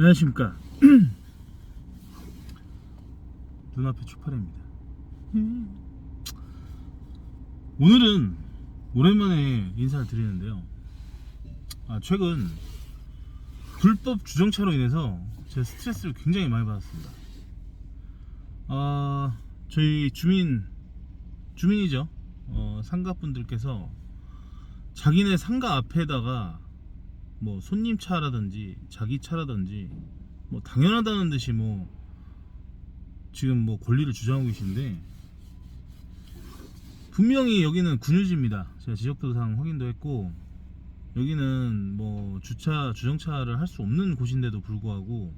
안녕하십니까. 눈앞에 추파래입니다. 오늘은 오랜만에 인사를 드리는데요. 아, 최근 불법 주정차로 인해서 제가 스트레스를 굉장히 많이 받았습니다. 아, 저희 주민 주민이죠. 어, 상가분들께서 자기네 상가 앞에다가 뭐 손님 차라든지 자기 차라든지 뭐 당연하다는 듯이 뭐 지금 뭐 권리를 주장하고 계신데 분명히 여기는 군유지입니다. 제가 지적도상 확인도 했고 여기는 뭐 주차 주정차를 할 수 없는 곳인데도 불구하고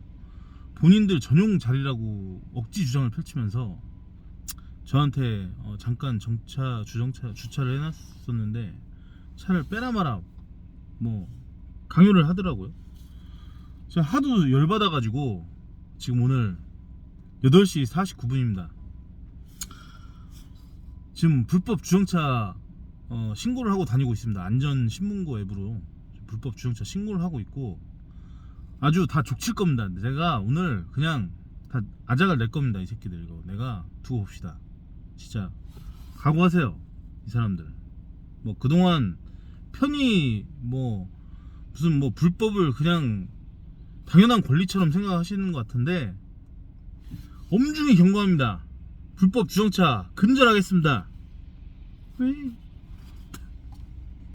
본인들 전용 자리라고 억지 주장을 펼치면서 저한테 어, 잠깐 정차 주정차 주차를 해놨었는데 차를 빼라 마라 뭐 강요를 하더라고요. 제가 하도 열받아가지고 지금 오늘 8시 49분입니다. 지금 불법 주정차 어, 신고를 하고 다니고 있습니다. 안전 신문고 앱으로 불법 주정차 신고를 하고 있고 아주 다 족칠 겁니다. 내가 오늘 그냥 다 아작을 낼 겁니다. 이 새끼들 이거 내가 두고 봅시다. 진짜 각오하세요. 이 사람들. 뭐 그동안 편히 뭐 무슨 뭐 불법을 그냥 당연한 권리처럼 생각하시는 것 같은데 엄중히 경고합니다. 불법 주정차 근절하겠습니다. 왜?